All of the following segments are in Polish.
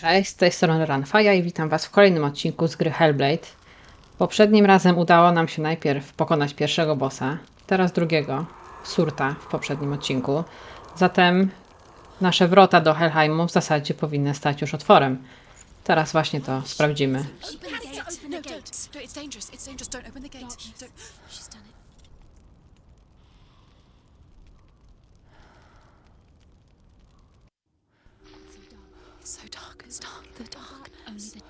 Cześć, z tej strony Ranfaja i witam Was w kolejnym odcinku z gry Hellblade. Poprzednim razem udało nam się najpierw pokonać pierwszego bossa, teraz drugiego, Surta w poprzednim odcinku. Zatem nasze wrota do Helheimu w zasadzie powinny stać już otworem. Teraz właśnie to sprawdzimy. Open the gate. Open the gate. It's dangerous. It's dangerous. Don't open the gate. Don't. She's done it. Stop the darkness. Only the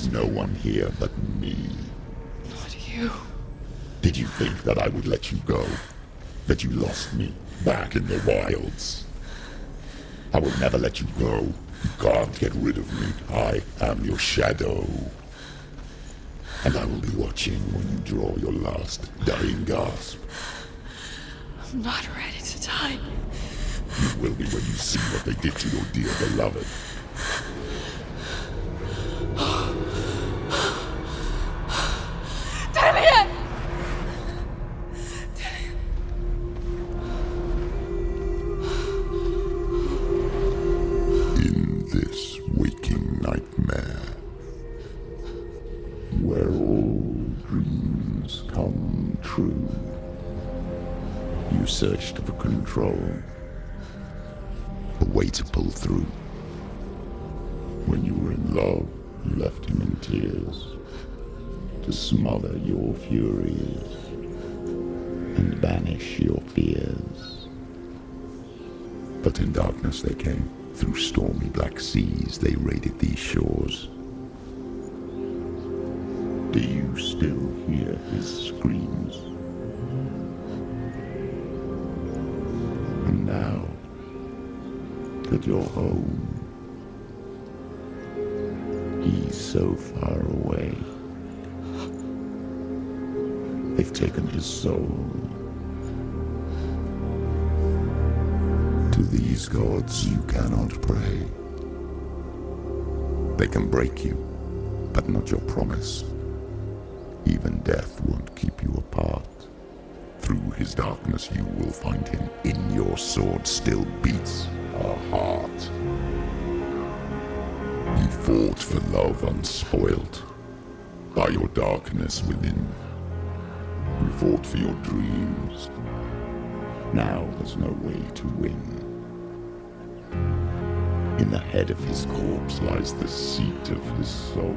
is no one here but me. Not you. Did you think that I would let you go? That you lost me back in the wilds? I will never let you go. You can't get rid of me. I am your shadow. And I will be watching when you draw your last dying gasp. I'm not ready to die. You will be when you see what they did to your dear beloved. Searched for control, a way to pull through. When you were in love, you left him in tears to smother your furies and banish your fears. But in darkness they came. Through stormy black seas they raided these shores. Do you still hear his screams? That you're home, he's so far away. They've taken his soul. To these gods you cannot pray. They can break you, but not your promise. Even death won't keep you apart. Through his darkness you will find him. In your sword still beats a heart. You fought for love unspoilt by your darkness within. You fought for your dreams. Now there's no way to win. In the head of his corpse lies the seat of his soul.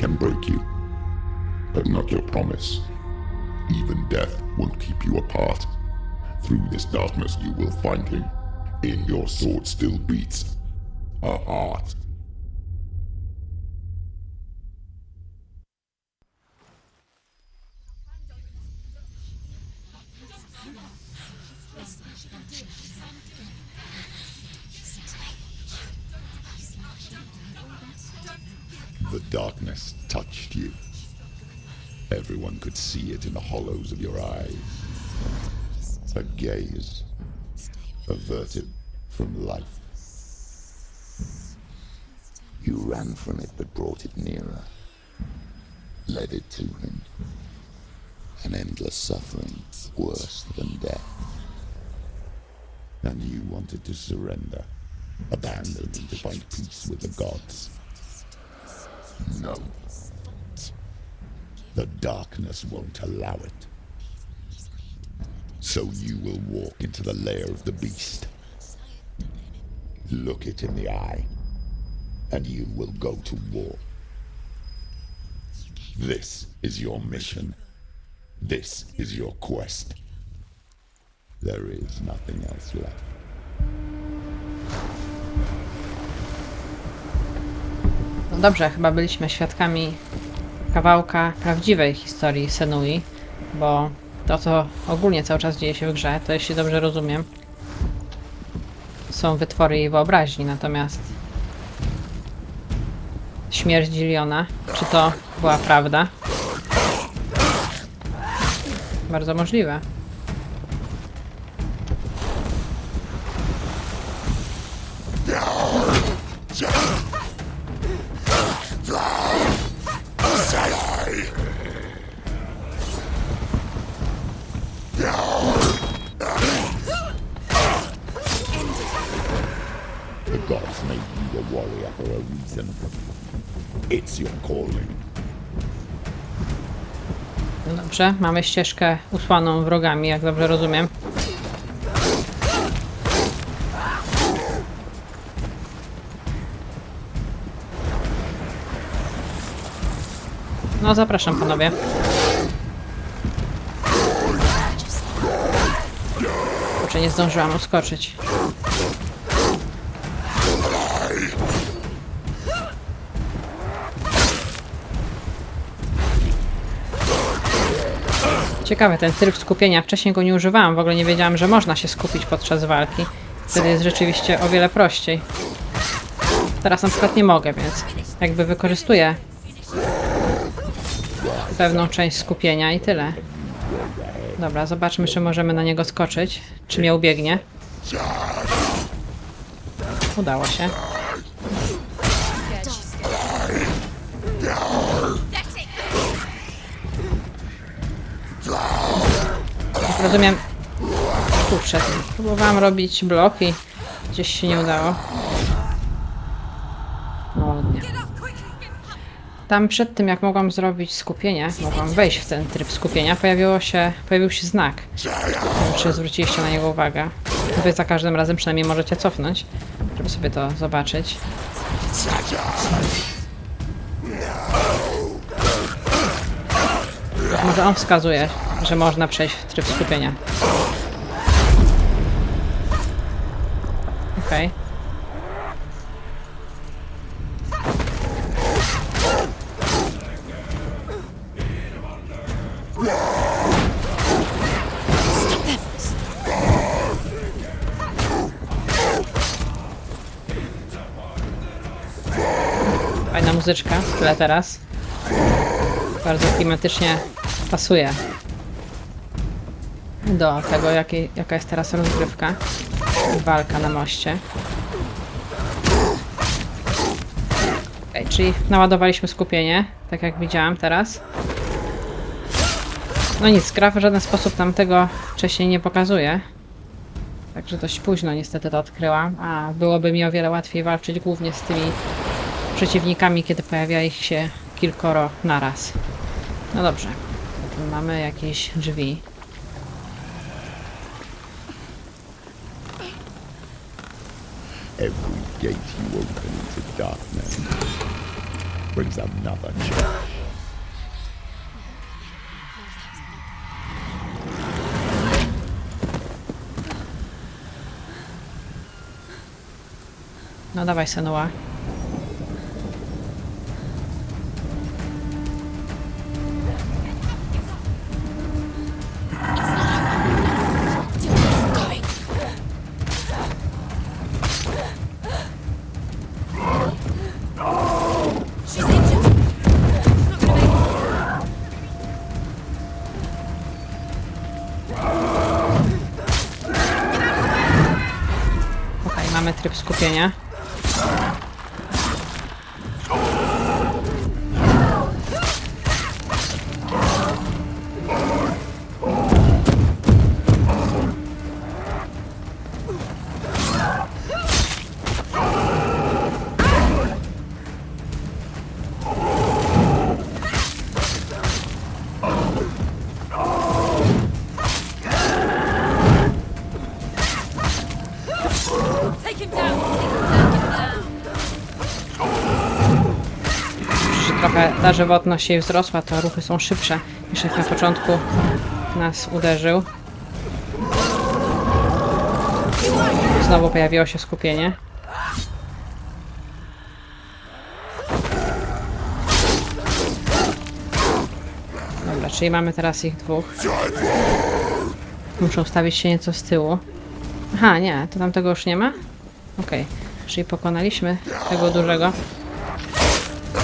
can break you, but not your promise. Even death won't keep you apart. Through this darkness you will find him. In your sword still beats a heart. Darkness touched you. Everyone could see it in the hollows of your eyes. A gaze averted from life. You ran from it but brought it nearer, led it to him. An endless suffering worse than death. And you wanted to surrender, abandon and to find peace with the gods. No. The darkness won't allow it. So you will walk into the lair of the beast. Look it in the eye, and you will go to war. This is your mission. This is your quest. There is nothing else left. No dobrze, chyba byliśmy świadkami kawałka prawdziwej historii Senui, bo to, co ogólnie cały czas dzieje się w grze, to jeśli dobrze rozumiem, są wytwory jej wyobraźni, natomiast śmierć Gilliona, czy to była prawda? Bardzo możliwe. For a reason. It's your calling. No dobrze, mamy ścieżkę usłaną wrogami, jak dobrze rozumiem. No, zapraszam panowie. Kurczę, nie zdążyłam uskoczyć. Ciekawy ten tryb skupienia. Wcześniej go nie używałam, w ogóle nie wiedziałam, że można się skupić podczas walki. Wtedy jest rzeczywiście o wiele prościej. Teraz na przykład nie mogę, więc jakby wykorzystuję pewną część skupienia i tyle. Dobra, zobaczmy, czy możemy na niego skoczyć. Czy mnie ubiegnie. Udało się. Rozumiem. Kurczę, próbowałam robić bloki. Gdzieś się nie udało. No ładnie. Tam przed tym, jak mogłam zrobić skupienie, mogłam wejść w ten tryb skupienia, pojawiło się, pojawił się znak. Nie wiem, czy zwróciliście na niego uwagę. Wy za każdym razem przynajmniej możecie cofnąć, żeby sobie to zobaczyć. Może on wskazuje, że można przejść w tryb skupienia. Okej. Fajna muzyczka w tle teraz. Bardzo klimatycznie pasuje do tego, jaka jest teraz rozgrywka. Walka na moście. Okay, czyli naładowaliśmy skupienie, tak jak widziałam teraz. No nic, gra w żaden sposób nam tego wcześniej nie pokazuje. Także dość późno niestety to odkryłam, a byłoby mi o wiele łatwiej walczyć głównie z tymi przeciwnikami, kiedy pojawia ich się kilkoro naraz. No dobrze. Tu mamy jakieś drzwi. Every gate you open into darkness brings another challenge. No dawaj, Senua. Tryb skupienia. Żywotność jej wzrosła, to ruchy są szybsze niż jak na początku nas uderzył. Znowu pojawiło się skupienie. Dobra, czyli mamy teraz ich dwóch. Muszę ustawić się nieco z tyłu. Aha, nie, to tam tego już nie ma? Okej, czyli pokonaliśmy tego dużego.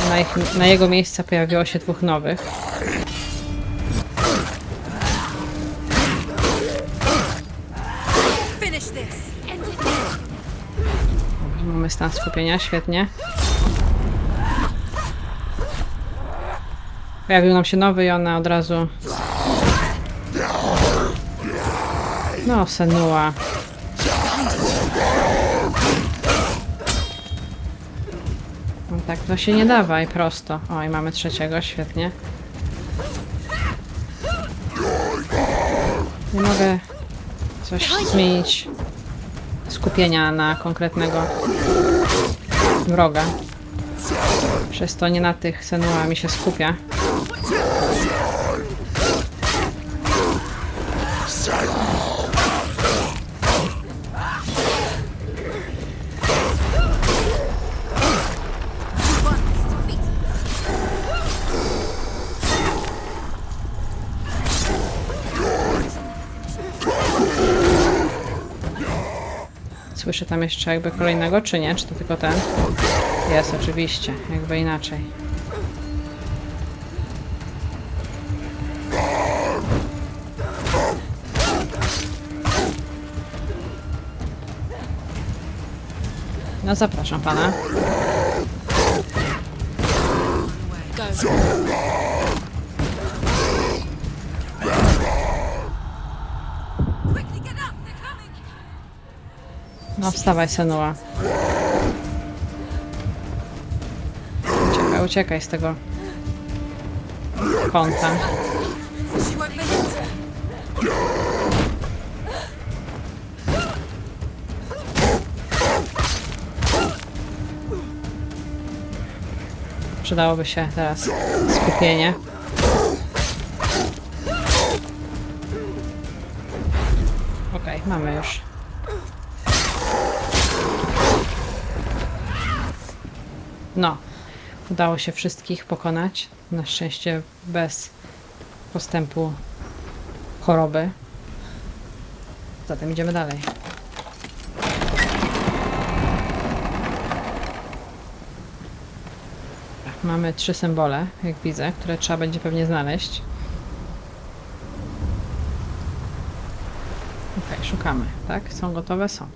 Na, ich, na jego miejsce pojawiło się dwóch nowych. Mamy stan skupienia, świetnie. Pojawił nam się nowy i ona od razu... No, Senua. Tak, to się nie dawaj prosto. O, i mamy trzeciego, świetnie. Nie mogę coś zmienić skupienia na konkretnego wroga. Przez to nie na tych Senua mi się skupia. Słyszę tam jeszcze jakby kolejnego, czy nie? Czy to tylko ten? Jest, oczywiście. Jakby inaczej. No zapraszam pana. Quickly No wstawaj, Senua. Uciekaj, uciekaj z tego kąta. Przydałoby się teraz skupienie. Okej, mamy już. No, udało się wszystkich pokonać. Na szczęście bez postępu choroby. Zatem idziemy dalej. Mamy trzy symbole, jak widzę, które trzeba będzie pewnie znaleźć. Okej, szukamy, tak? Są gotowe? Są.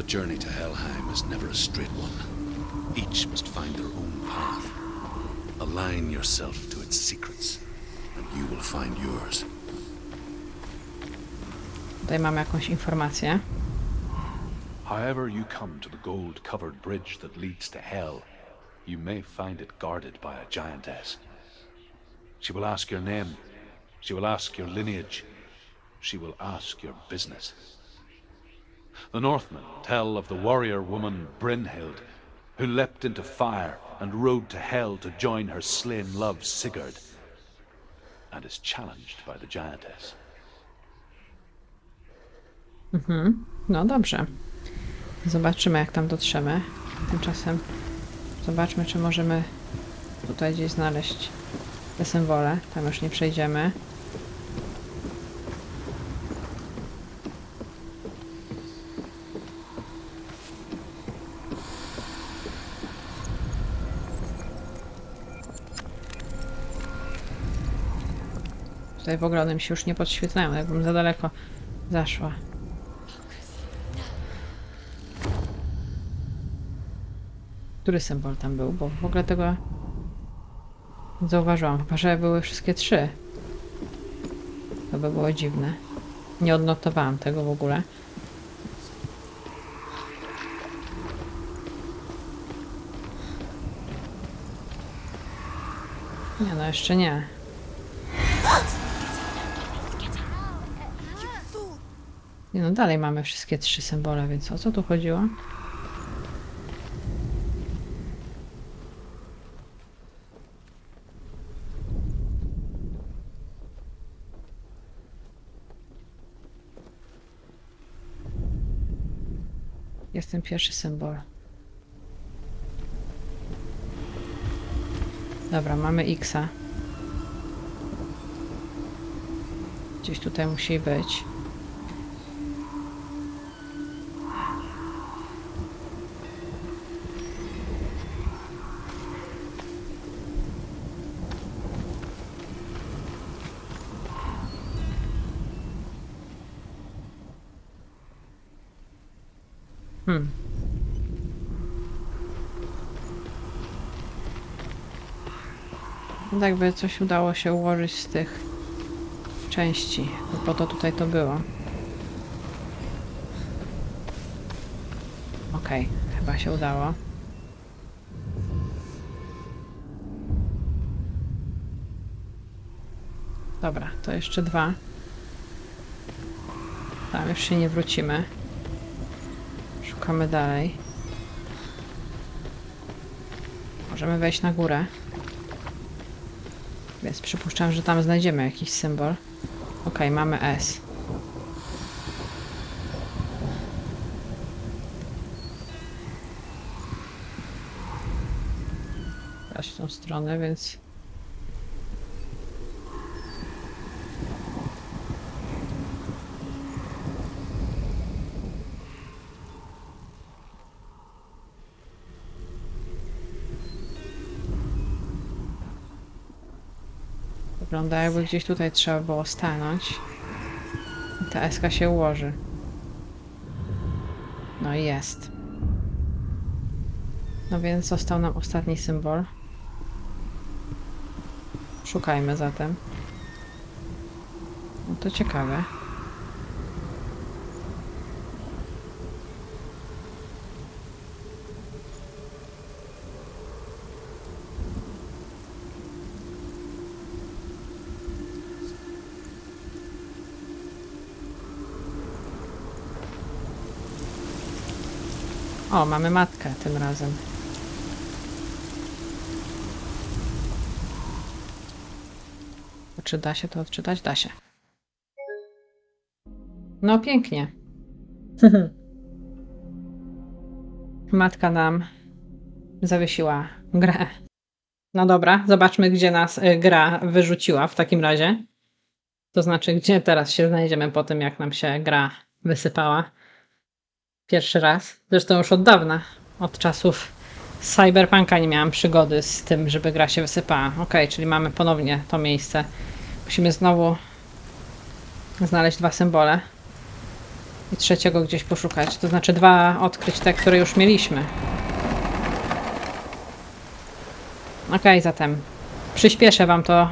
The journey to Helheim is never a straight one. Each must find their own path. Align yourself to its secrets, and you will find yours. Tutaj mamy jakąś informację. However you come to the gold covered bridge that leads to hell, you may find it guarded by a giantess. She will ask your name, she will ask your lineage, she will ask your business. The Northmen tell of the warrior woman Brynhild, who leapt into fire and rode to hell to join her slain love Sigurd, and is challenged by the giantess. No dobrze. Zobaczymy, jak tam dotrzemy. Tymczasem zobaczmy, czy możemy tutaj gdzieś znaleźć te symbole. Tam już nie przejdziemy. Tutaj w ogóle one mi się już nie podświetlają, jakbym za daleko zaszła. Który symbol tam był? Bo w ogóle tego zauważyłam. Chyba, że były wszystkie trzy. To by było dziwne. Nie odnotowałam tego w ogóle. Nie, no jeszcze nie. Nie no, dalej mamy wszystkie trzy symbole, więc o co tu chodziło? Jest ten pierwszy symbol. Dobra, mamy Xa. Gdzieś tutaj musi być. No tak by coś udało się ułożyć z tych części, bo po to tutaj to było. Okej, chyba się udało. Dobra, to jeszcze dwa. Tam już się nie wrócimy. Szukamy dalej. Możemy wejść na górę. Więc przypuszczam, że tam znajdziemy jakiś symbol. Ok, mamy S. W tą stronę, więc... Wygląda jakby gdzieś tutaj trzeba było stanąć. I ta eska się ułoży. No i jest. No więc został nam ostatni symbol. Szukajmy zatem. No to ciekawe. O, mamy matkę tym razem. Czy da się to odczytać? Da się. No pięknie. Matka nam zawiesiła grę. No dobra, zobaczmy, gdzie nas y, gra wyrzuciła w takim razie. To znaczy, gdzie teraz się znajdziemy po tym, jak nam się gra wysypała. Pierwszy raz. Zresztą już od dawna. Od czasów Cyberpunka nie miałam przygody z tym, żeby gra się wysypała. Ok, czyli mamy ponownie to miejsce. Musimy znowu znaleźć dwa symbole. I trzeciego gdzieś poszukać. To znaczy dwa odkryć te, które już mieliśmy. Ok, zatem przyspieszę wam to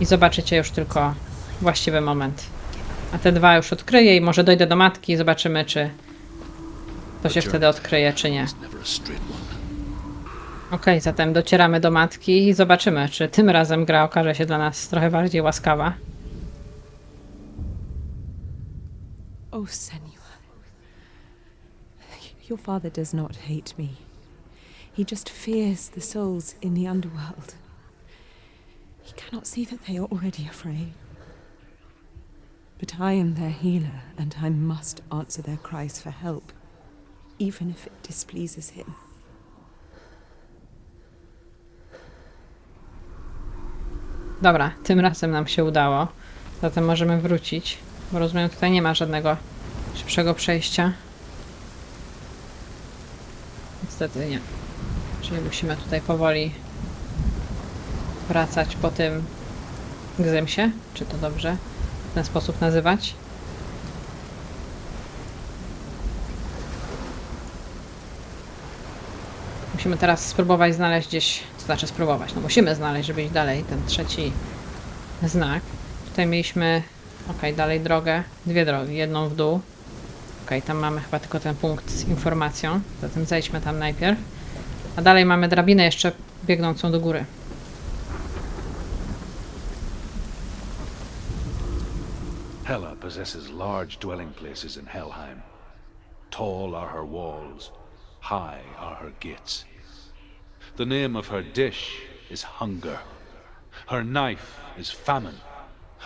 i zobaczycie już tylko właściwy moment. A te dwa już odkryję i może dojdę do matki i zobaczymy, czy to się wtedy odkryje, czy nie. Okej, zatem docieramy do matki i zobaczymy, czy tym razem gra okaże się dla nas trochę bardziej łaskawa. Oh, Senua. Your father does not hate me. He just fears the souls in the underworld. He cannot see that they are already afraid. But I am their healer, and I must answer their cries for help, even if it displeases him. Dobra, tym razem nam się udało. Zatem możemy wrócić, bo rozumiem, tutaj nie ma żadnego szybszego przejścia. Niestety nie. Czyli musimy tutaj powoli wracać po tym Gzymsie, czy to dobrze w ten sposób nazywać. Musimy teraz spróbować znaleźć gdzieś, to znaczy spróbować, no musimy znaleźć, żeby iść dalej, ten trzeci znak. Tutaj mieliśmy, ok, dalej drogę, dwie drogi, jedną w dół. Ok, tam mamy chyba tylko ten punkt z informacją, zatem zejdźmy tam najpierw. A dalej mamy drabinę jeszcze biegnącą do góry. Hela possesses large dwelling places in Helheim. Tall are her walls, high are her gates. The name of her dish is hunger. Her knife is famine.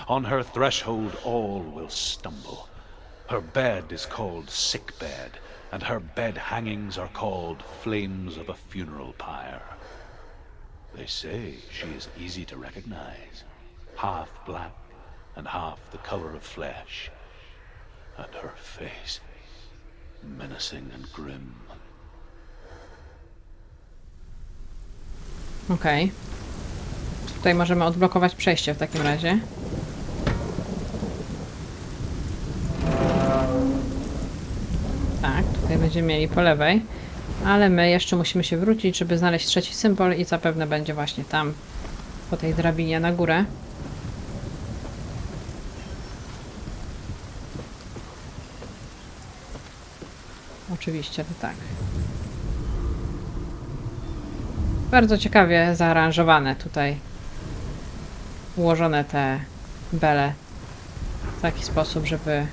On her threshold all will stumble. Her bed is called sick bed, and her bed hangings are called flames of a funeral pyre. They say she is easy to recognize, half black and half the color of flesh, and her face menacing and grim. Okej. Tutaj możemy odblokować przejście w takim razie. Tak, tutaj będziemy mieli po lewej. Ale my jeszcze musimy się wrócić, żeby znaleźć trzeci symbol i zapewne będzie właśnie tam, po tej drabinie na górę. Oczywiście, to tak. Bardzo ciekawie zaaranżowane tutaj. Ułożone te bele w taki sposób, żeby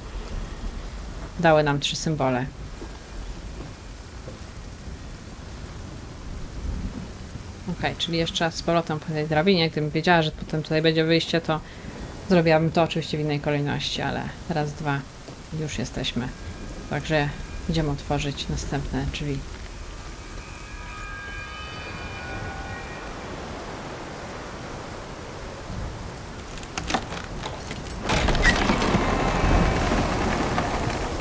dały nam trzy symbole. Ok, czyli jeszcze z powrotem po tej drabinie. Gdybym wiedziała, że potem tutaj będzie wyjście, to zrobiłabym to oczywiście w innej kolejności, ale raz, dwa, już jesteśmy. Także idziemy otworzyć następne drzwi.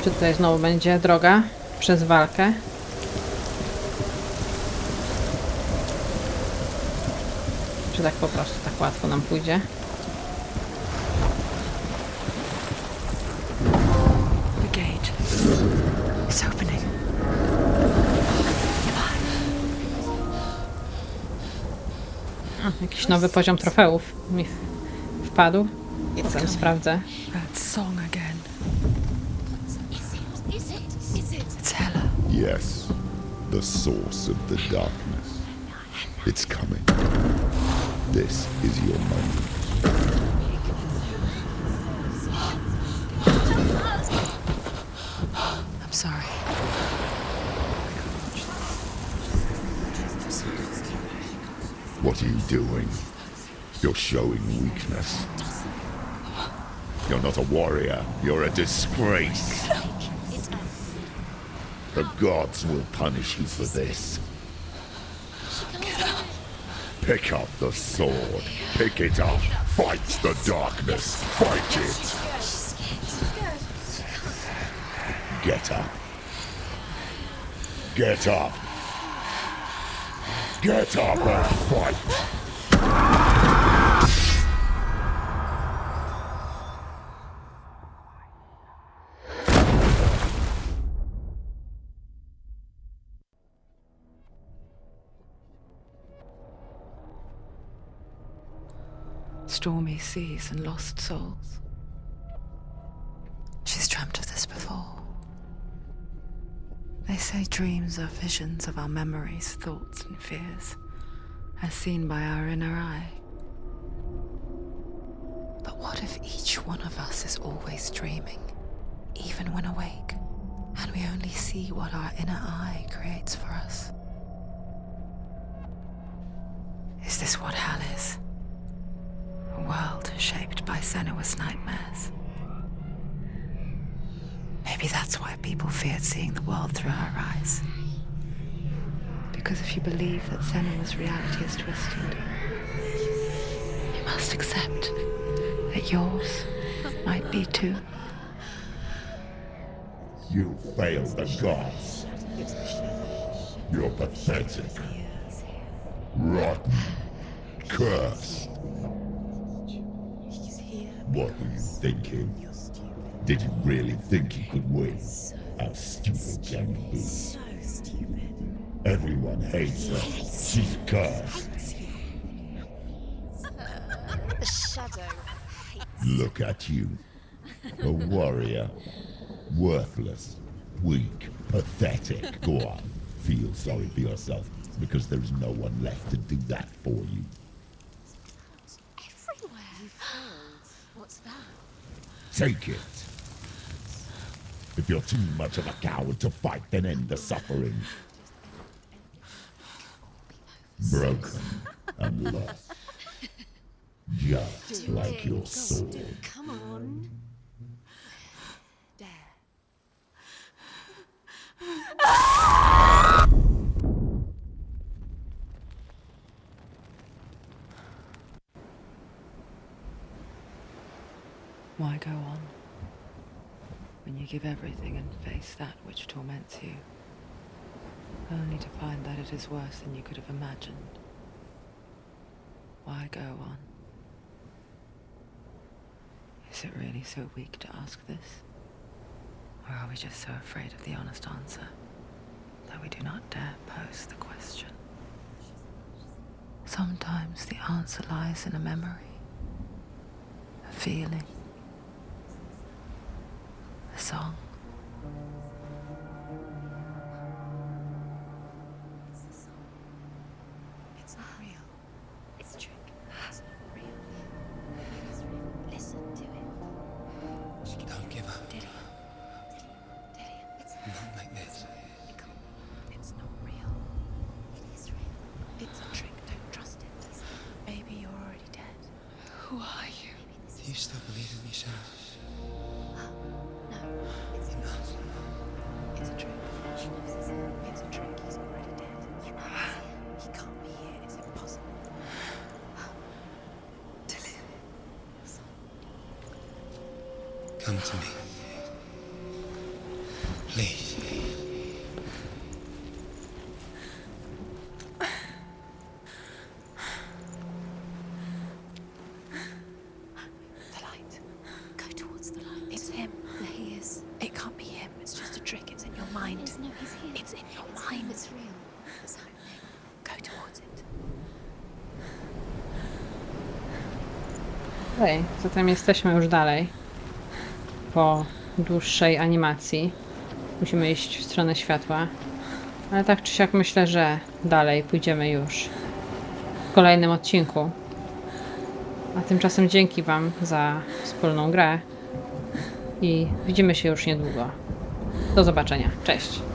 Czy tutaj znowu będzie droga przez walkę? Czy tak po prostu, tak łatwo nam pójdzie? Jakiś nowy poziom trofeów mi wpadł. Potem sprawdzę. That song again. It's Hela. Yes, the source of the darkness. It's coming. This is your moment. I'm sorry. What are you doing? You're showing weakness. You're not a warrior. You're a disgrace. The gods will punish you for this. Pick up the sword. Pick it up. Fight the darkness. Fight it. Get up. Get up. Get up and fight. Stormy seas and lost souls. She's dreamt of this before. They say dreams are visions of our memories, thoughts, and fears, as seen by our inner eye. But what if each one of us is always dreaming, even when awake, and we only see what our inner eye creates for us? Is this what hell is? A world shaped by Senua's nightmares. Maybe that's why people feared seeing the world through her eyes. Because if you believe that Senua's reality is twisted, you must accept that yours might be too. You failed the gods. You're pathetic. Rotten. Cursed. What were you thinking? Did you really think you could win? How stupid can you be? So stupid. Everyone hates her. She's cursed. The shadow. Look at you. A warrior. Worthless. Weak. Pathetic. Go on. Feel sorry for yourself because there is no one left to do that for you. Everywhere. What's that? Take it. If you're too much of a coward to fight, then end the suffering. Broken and lost. Just like your sword. Come on. Why go on? Give everything and face that which torments you, only to find that it is worse than you could have imagined. Why go on? Is it really so weak to ask this? Or are we just so afraid of the honest answer that we do not dare pose the question? Sometimes the answer lies in a memory, a feeling, song. Come to me. Please. The light. Go towards the light. It's him. There he is. It can't be him. It's just a trick. It's in your mind. It is. No, he's here. It's in your mind. It's real. It's happening. Go towards it. Okej, zatem jesteśmy już dalej. Po dłuższej animacji. Musimy iść w stronę światła. Ale tak czy siak myślę, że dalej pójdziemy już w kolejnym odcinku. A tymczasem dzięki Wam za wspólną grę. I widzimy się już niedługo. Do zobaczenia. Cześć.